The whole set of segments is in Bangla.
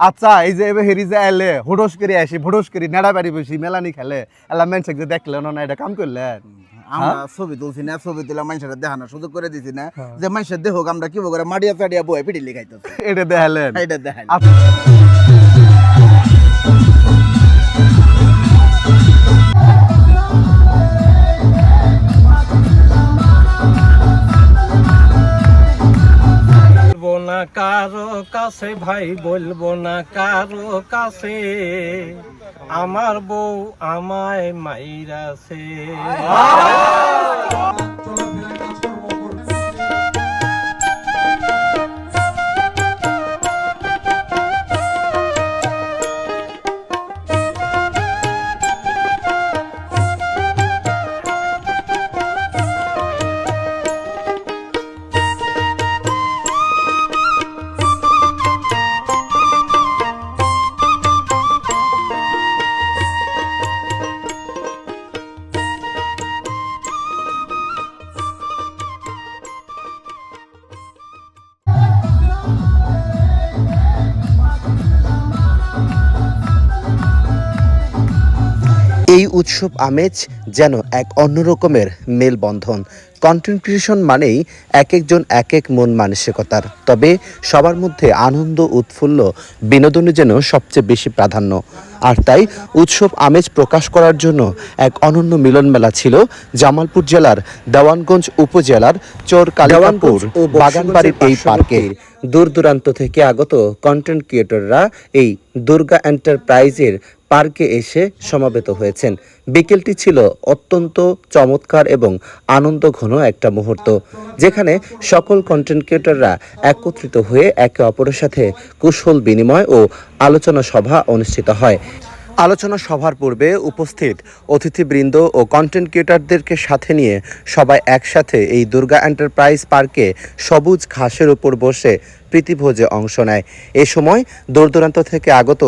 আচ্ছা এই যে এবার হেরি যে এলে হুডস করে আসি ভুডস করি নেড়া বাড়ি বসি মেলানি খেলে। এলা মেনসে যে দেখলে না এটা কাম করলে আমরা ছবি তুলছি না ছবি তুলে মানুষের দেখানোর সুযোগ করে দিছি না। হ্যাঁ। যে মানুষের দেহ আমরা কি করে মাডিয়া চাডিয়া বয়ে পিটি লিখাইতো এটা দেখালেন। এটা দেখাই কাছে ভাই বলব না কারও কাছে। আমার বউ আমায় মাইরাছে। এই উৎসব আমেজ যেন এক অন্যরকমের মেলবন্ধন। কন্টেন্ট ক্রিয়েশন মানেই এক একজন এক এক মন মানসিকতার। তবে সবার মধ্যে আনন্দ উৎফুল্ল বিনোদনের যেন সবচেয়ে বেশি প্রাধান্য। আর তাই উৎসব আমেজ প্রকাশ করার জন্য এক অনন্য মিলন মেলা ছিল জামালপুর জেলার দেওয়ানগঞ্জ উপজেলার চোর কালিয়াপুর ও বাগানবাড়ির এই পার্কে দূর দূরান্ত থেকে আগত কন্টেন্ট ক্রিয়েটররা এই দুর্গা এন্টারপ্রাইজের পার্কে এসে সমাবেত হয়েছেন। বিকেলটি ছিল অত্যন্ত চমৎকার এবং আনন্দ ঘন একটা মুহূর্ত, যেখানে সকল কন্টেন্ট ক্রিয়েটররা একত্রিত হয়ে একে অপরের সাথে কুশল বিনিময় ও আলোচনা সভা অনুষ্ঠিত হয়। আলোচনা সভার পূর্বে উপস্থিত অতিথিবৃন্দ ও কন্টেন্ট ক্রিয়েটারদেরকে সাথে নিয়ে সবাই একসাথে এই দুর্গা এন্টারপ্রাইজ পার্কে সবুজ ঘাসের উপর বসে প্রীতিভোজে অংশ নেয়। এ সময় দূরদূরান্ত থেকে আগত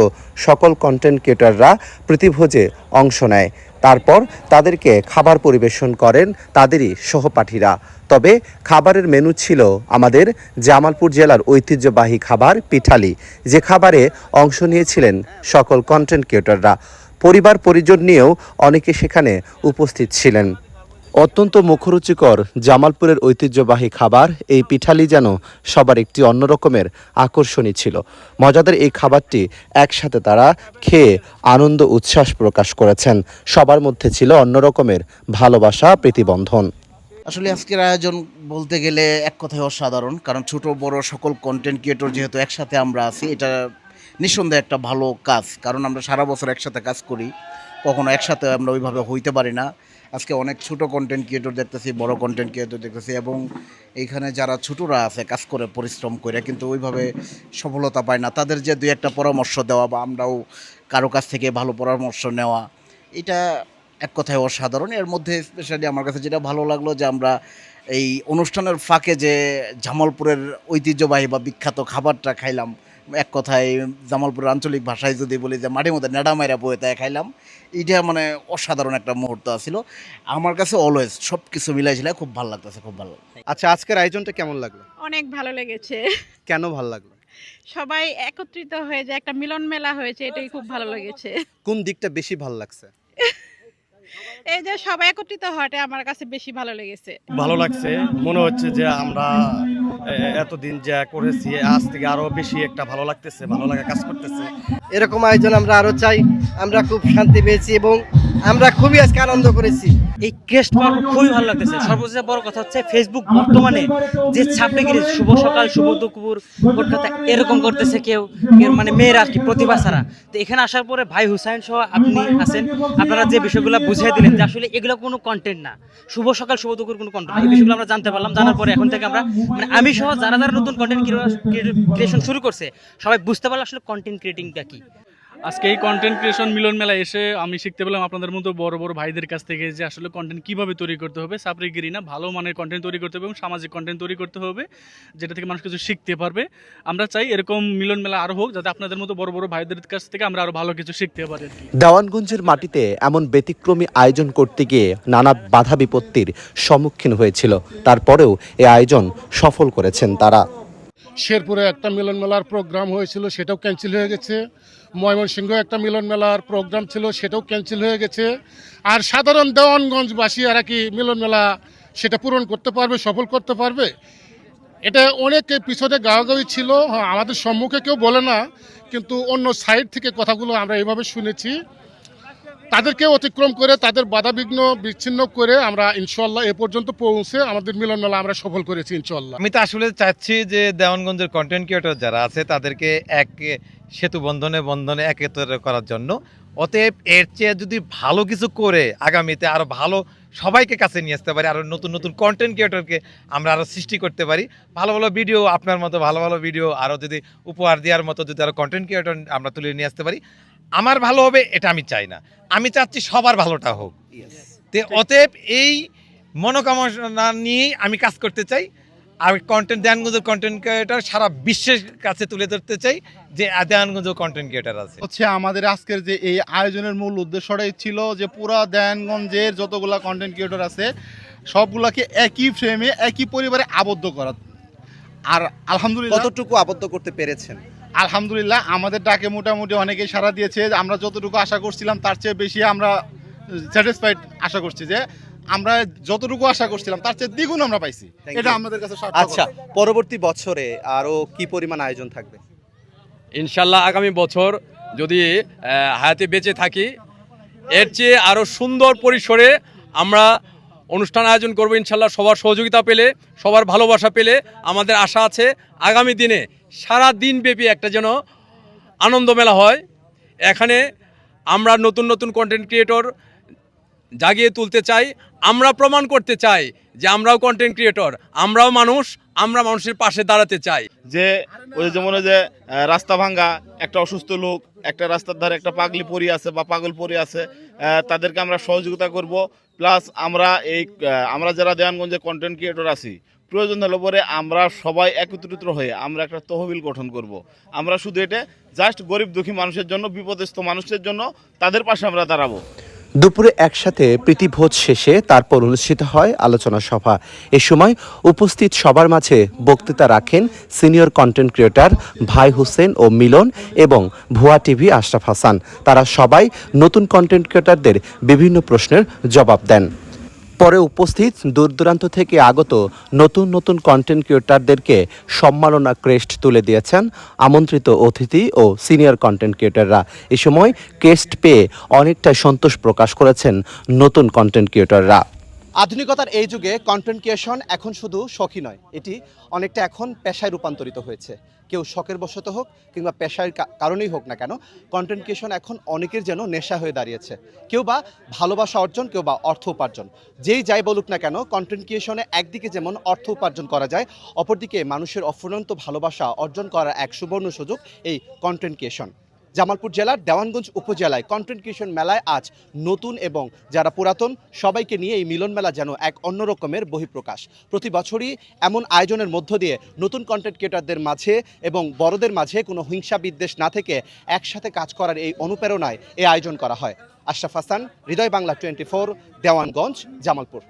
সকল কন্টেন্ট ক্রিয়েটাররা প্রীতিভোজে অংশ নেয়। তারপর তাদেরকে খাবার পরিবেশন করেন তাদেরই সহপাঠীরা। তবে খাবারের মেনু ছিল আমাদের জামালপুর জেলার ঐতিহ্যবাহী খাবার পিঠালি। যে খাবারে অংশ নিয়েছিলেন সকল কন্টেন্ট ক্রিয়েটররা পরিবার পরিজন নিয়েও অনেকে সেখানে উপস্থিত ছিলেন। অত্যন্ত মুখরুচিকর জামালপুরের ঐতিহ্যবাহী খাবার, এই পিঠালি যেন সবার একটি অন্যরকমের আকর্ষণী ছিল। মজাদার এই খাবারটি একসাথে তারা খেয়ে আনন্দ, উচ্ছ্বাস প্রকাশ করেছেন। সবার মধ্যে ছিল অন্যরকমের ভালোবাসা, প্রীতিবন্ধন। আসলে আজকের আয়োজন বলতে গেলে এক কথায় অসাধারণ, কারণ ছোট, বড় সকল কন্টেন্ট ক্রিয়েটর যেহেতু একসাথে আমরা আছি, এটা নিঃসন্দেহে একটা ভালো কাজ। কারণ আমরা সারা বছর একসাথে কাজ করি, কখনো একসাথে আমরা ওইভাবে হইতে পারি না। আজকে অনেক ছোট কন্টেন্ট ক্রিয়েটর দেখতেছি, বড় কন্টেন্ট ক্রিয়েটর দেখতেছি এবং এইখানে যারা ছোটরা আছে, কাজ করে, পরিশ্রম করে, কিন্তু ওইভাবে সফলতা পায় না। তাদের যে দুই একটা পরামর্শ দেওয়া বা আমরাও কারও কাছ থেকে ভালো পরামর্শ নেওয়া, এটা এক কথায় অসাধারণ। এর মধ্যে স্পেশালি আমার কাছে যেটা ভালো লাগল যে আমরা এই অনুষ্ঠানের ফাঁকে যে জামালপুরের ঐতিহ্যবাহী বা বিখ্যাত খাবারটা খাইলাম এক কথায় জামালপুরের আঞ্চলিক ভাষায় যদি বলি যে মাঠে মধ্যে নেড়া মাইরা বয়ে তাই খাইলাম এটা মানে অসাধারণ একটা মুহূর্ত ছিল আমার কাছে অলওয়েজ সব কিছু মিলাইছিল খুব ভালো লাগতেছে খুব ভালো আচ্ছা আজকের আয়োজনটা কেমন লাগল? অনেক ভালো লেগেছে। কেন ভালো লাগল? সবাই একত্রিত হয়ে যে একটা মিলন মেলা হয়েছে এটাই খুব ভালো লেগেছে। কোন দিকটা বেশি ভালো লাগছে? এই যে সবাই একত্রিত হওয়াটা আমার কাছে বেশি ভালো লেগেছে। ভালো লাগছে। মনে হচ্ছে যে আমরা এতদিন যা করেছি, আজ থেকে আরও বেশি একটা ভালো লাগতেছে, ভালো লাগা কাজ করতেছে। এরকম আয়োজন আমরা আরও চাই, আমরা খুব শান্তি পেয়েছি এবং আমরা খুবই আজকে আনন্দ করেছি। এই খুবই ভালো লাগতেছে। বড় কথা হচ্ছে ফেসবুক বর্তমানে যে ছাপড়ে গিয়ে শুভ সকাল, শুভ দুপুর কলকাতা এরকম করতেছে কেউ মানে আর কি, প্রতিভা ছাড়া। তো এখানে আসার পরে ভাই হুসাইন সহ আপনি আছেন, আপনারা যে বিষয়গুলো বুঝিয়ে দিলেন যে আসলে এগুলো কোনো কন্টেন্ট না। শুভ সকাল, শুভ দুপুর কোনো কন্টেন্ট এই বিষয়গুলো আমরা জানতে পারলাম, জানার পরে এখন থেকে আমরা মানে আমি সহ যারা যারা নতুন কন্টেন্ট ক্রিয়েশন শুরু করছে, সবাই বুঝতে পারল আসলে কন্টেন্ট ক্রিয়েটিংটা কি। আজকে এই কন্টেন্ট ক্রিয়েশন মিলন মেলা এসে আমি শিখতে পেলাম আপনাদের মতো বড় বড় ভাইদের কাছ থেকে যে আসলে কন্টেন্ট কীভাবে তৈরি করতে হবে। সাপরিগিরি না, ভালো মানের কন্টেন্ট তৈরি করতে হবে এবং সামাজিক কন্টেন্ট তৈরি করতে হবে, যেটা থেকে মানুষ কিছু শিখতে পারবে। আমরা চাই এরকম মিলন মেলা আরও হোক, যাতে আপনাদের মতো বড় বড় ভাইদের কাছ থেকে আমরা আরও ভালো কিছু শিখতে পারি দেওয়ানগঞ্জের মাটিতে এমন ব্যতিক্রমী আয়োজন করতে গিয়ে নানা বাধা বিপত্তির সম্মুখীন হয়েছিল। তারপরেও এই আয়োজন সফল করেছেন তারা। শেরপুরে একটা মিলন মেলার প্রোগ্রাম হয়েছিল সেটাও ক্যান্সেল হয়ে গেছে। ময়মনসিংহ একটা মিলন মেলার প্রোগ্রাম ছিল সেটাও ক্যান্সেল হয়ে গেছে। আর সাধারণ দেওয়ানগঞ্জবাসী আর কি মিলন মেলা সেটা পূরণ করতে পারবে সফল করতে পারবে? এটা অনেক পিছনে গাওয়াগাওয়ি ছিল হ্যাঁ, আমাদের সম্মুখে কেউ বলে না কিন্তু অন্য সাইড থেকে কথাগুলো আমরা এইভাবে শুনেছি। তাদেরকে অতিক্রম করে, তাদের বাধাবিঘ্ন বিচ্ছিন্ন করে আমরা ইনশাল্লাহ এ পর্যন্ত পৌঁছে আমাদের মিলন মেলা আমরা সফল করেছি ইনশাল্লাহ আমি তো আসলে চাচ্ছি যে দেওয়ানগঞ্জের কন্টেন্ট ক্রিয়েটর যারা আছে, তাদেরকে এক সেতু বন্ধনে বন্ধনে একত্র করার জন্য। অতএব এর চেয়ে যদি ভালো কিছু করে আগামীতে আরও ভালো সবাইকে কাছে নিয়ে আসতে পারি আরও নতুন নতুন কন্টেন্ট ক্রিয়েটরকে আমরা আরও সৃষ্টি করতে পারি, ভালো ভালো ভিডিও আপনার মতো ভালো ভালো ভিডিও আরও যদি উপহার দেওয়ার মতো যদি আরও কন্টেন্ট ক্রিয়েটর আমরা তুলে নিয়ে আসতে পারি আমার ভালো হবে এটা আমি চাই না। আমি চাচ্ছি সবার ভালোটা হোক। তে অতএব এই মনোকামনা নিয়েই আমি কাজ করতে চাই। আর কন্টেন্ট দেয়ানগঞ্জের কন্টেন্ট ক্রিয়েটার সারা বিশ্বের কাছে তুলে ধরতে চাই যে দেয়ানগঞ্জ কন্টেন্ট ক্রিয়েটার আছে। হচ্ছে আমাদের আজকের যে এই আয়োজনের মূল উদ্দেশ্যটাই ছিল যে পুরা দেয়ানগঞ্জের যতগুলা কন্টেন্ট ক্রিয়েটর আছে সবগুলাকে একই ফ্রেমে একই পরিবারে আবদ্ধ করা। আর আলহামদুলিল্লাহ কতটুকু আবদ্ধ করতে পেরেছেন? আলহামদুলিল্লাহ আমাদের ডাকে মোটামুটি অনেকেই সাড়া দিয়েছে আমরা যতটুকু আশা করছিলাম তার চেয়ে বেশি আমরা স্যাটিসফাইড আশা করছি যে আমরা যতটুকু আশা করছিলাম তার চেয়ে দ্বিগুণ আমরা পাইছি। এটা আমাদের কাছে আচ্ছা পরবর্তী বছরে আরও কি পরিমাণ আয়োজন থাকবে? ইনশাল্লাহ আগামী বছর যদি হায়াতে বেঁচে থাকি এর চেয়ে আরও সুন্দর পরিসরে আমরা অনুষ্ঠান আয়োজন করব ইনশাল্লাহ। সবার সহযোগিতা পেলে, সবার ভালোবাসা পেলে আমাদের আশা আছে আগামী দিনে সারা দিন ব্যাপী একটা যেন আনন্দ মেলা হয়। এখানে আমরা নতুন নতুন কন্টেন্ট ক্রিয়েটর জাগিয়ে তুলতে চাই, আমরা প্রমাণ করতে চাই যে আমরাও কন্টেন্ট ক্রিয়েটর আমরাও মানুষ, আমরা মানুষের পাশে দাঁড়াতে চাই। যে ওই যেমন যে রাস্তা ভাঙ্গা, একটা অসুস্থ লোক, একটা রাস্তার ধারে একটা পাগলি পরি আছে বা পাগল পরি আছে তাদেরকে আমরা সহযোগিতা করব। প্লাস আমরা এই আমরা যারা দেওয়ানগঞ্জে কন্টেন্ট ক্রিয়েটর আছি, প্রয়োজন হলে পরে আমরা সবাই একত্রিত হয়ে আমরা একটা তহবিল গঠন করব। আমরা শুধু এটা জাস্ট গরিব দুঃখী মানুষের জন্য, বিপদস্থ মানুষের জন্য, তাদের পাশে আমরা দাঁড়াবো। দুপুরে একসাথে প্রীতিভোজ শেষে তারপর অনুষ্ঠিত হয় আলোচনা সভা। এ সময় উপস্থিত সবার মাঝে বক্তৃতা রাখেন সিনিয়র কন্টেন্ট ক্রিয়েটর ভাই হোসেন ও মিলন এবং ভুয়া টিভি আশরাফ হাসান। তারা সবাই নতুন কন্টেন্ট ক্রিয়েটরদের বিভিন্ন প্রশ্নের জবাব দেন। পরে উপস্থিত দূর দূরান্ত থেকে আগত নতুন নতুন কন্টেন্ট ক্রিয়েটারদেরকে সম্মাননা ক্রেস্ট তুলে দিয়েছেন আমন্ত্রিত অতিথি ও সিনিয়র কন্টেন্ট ক্রিয়েটাররা এ সময় ক্রেস্ট পেয়ে অনেকটাই সন্তোষ প্রকাশ করেছেন নতুন কন্টেন্ট ক্রিয়েটররা আধুনিকতার এই যুগে কন্টেন্ট ক্রিয়েশন এখন শুধু শখই নয়, এটি অনেকটা এখন পেশায় রূপান্তরিত হয়েছে। কেউ শখের বশত হোক কিংবা পেশার কারণেই হোক না কেন কন্টেন্ট ক্রিয়েশন এখন অনেকের যেন নেশা হয়ে দাঁড়িয়েছে। কেউ বা ভালোবাসা অর্জন, কেউ বা অর্থ উপার্জন। যেই যাই বলুক না কেন কন্টেন্ট ক্রিয়েশনে একদিকে যেমন অর্থ উপার্জন করা যায়, অপরদিকে মানুষের অফুরন্ত ভালোবাসা অর্জন করার এক সুবর্ণ সুযোগ এই কন্টেন্ট ক্রিয়েশন জামালপুর জেলার দেওয়ানগঞ্জ উপজেলায় কন্টেন্ট ক্রিয়েশন মেলায় আজ নতুন এবং যারা পুরাতন, সবাইকে নিয়ে এই মিলন মেলা যেন এক অন্য রকমের বহিঃপ্রকাশ। প্রতি বছরই এমন আয়োজনের মধ্য দিয়ে নতুন কন্টেন্ট ক্রিয়েটারদের মাঝে এবং বড়দের মাঝে কোনো হিংসা বিদ্বেষ না থেকে একসাথে কাজ করার এই অনুপ্রেরণায় এই আয়োজন করা হয়। Ashraf Hasan, Hridoy Bangla twenty four Dewanganj, Jamalpur.